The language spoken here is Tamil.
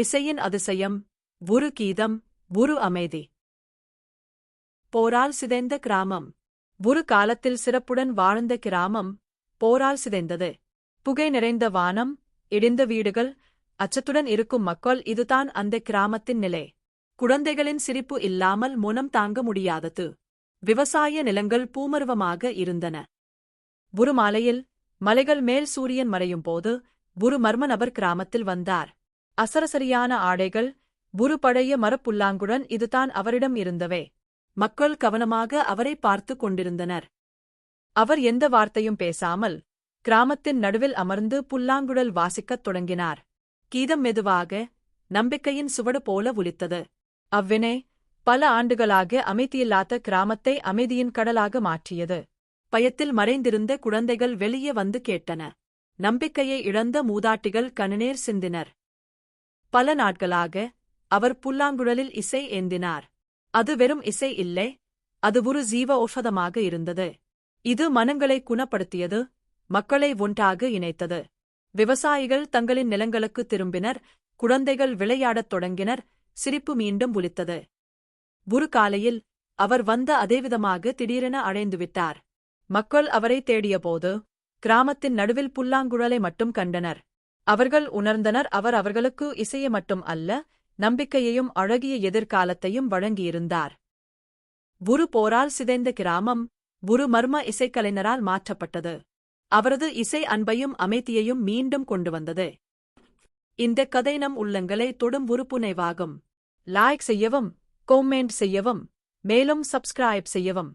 இசையின் அதிசயம் ஒரு கீதம் ஒரு அமைதி. போரால் சிதைந்த கிராமம். ஒரு காலத்தில் சிறப்புடன் வாழ்ந்த கிராமம் போரால் சிதைந்தது. புகை நிறைந்த வானம் இடிந்த வீடுகள் அச்சத்துடன் இருக்கும் மக்கள் இதுதான் அந்த கிராமத்தின் நிலை. குழந்தைகளின் சிரிப்பு இல்லாமல் முனம் தாங்க முடியாதது. விவசாய நிலங்கள் பூமருவமாக இருந்தன. ஒரு மாலையில் மலைகள் மேல் சூரியன் மறையும் போது ஒரு மர்ம நபர் கிராமத்தில் வந்தார். அசரசரியான ஆடைகள் ஒரு பழைய மரப்புல்லாங்குடன் இதுதான் அவரிடம் இருந்தவே. மக்கள் கவனமாக அவரை பார்த்து கொண்டிருந்தனர். அவர் எந்த வார்த்தையும் பேசாமல் கிராமத்தின் நடுவில் அமர்ந்து புல்லாங்குழல் வாசிக்கத் தொடங்கினார். கீதம் மெதுவாக நம்பிக்கையின் சுவடு போல ஒலித்தது. அவ்வினை பல ஆண்டுகளாக அமைதியில்லாத கிராமத்தை அமைதியின் கடலாக மாற்றியது. பயத்தில் மறைந்திருந்த குழந்தைகள் வெளியே வந்து கேட்டன. நம்பிக்கையை இழந்த மூதாட்டிகள் கணநீர் சிந்தினர். பல நாட்களாக அவர் புல்லாங்குழலில் இசை ஏந்தினார். அது வெறும் இசை இல்லை அது ஒரு ஜீவ ஔஷதமாக இருந்தது. இது மனங்களை குணப்படுத்தியது மக்களை ஒன்றாக இணைத்தது. விவசாயிகள் தங்களின் நிலங்களுக்கு திரும்பினர் குழந்தைகள் விளையாடத் தொடங்கினர் சிரிப்பு மீண்டும் ஒலித்தது. ஒரு காலையில் அவர் வந்த அதேவிதமாக திடீரென அடைந்துவிட்டார் மக்கள் அவரை தேடியபோது கிராமத்தின் நடுவில் புல்லாங்குழலை மட்டும் கண்டனர். அவர்கள் உணர்ந்தனர் அவர் அவர்களுக்கு இசையை மட்டும் அல்ல நம்பிக்கையையும் அழகிய எதிர்காலத்தையும் வழங்கியிருந்தார். ஒரு போரால் சிதைந்த கிராமம் குரு மர்ம இசைக்கலைஞரால் மாற்றப்பட்டது. அவரது இசை அன்பையும் அமைதியையும் மீண்டும் கொண்டு வந்தது. இந்த கதை நம் உள்ளங்களை தொடும் உறுப்புனைவாகும் லைக் செய்யவும் கோமெண்ட் செய்யவும் மேலும் சப்ஸ்கிரைப் செய்யவும்.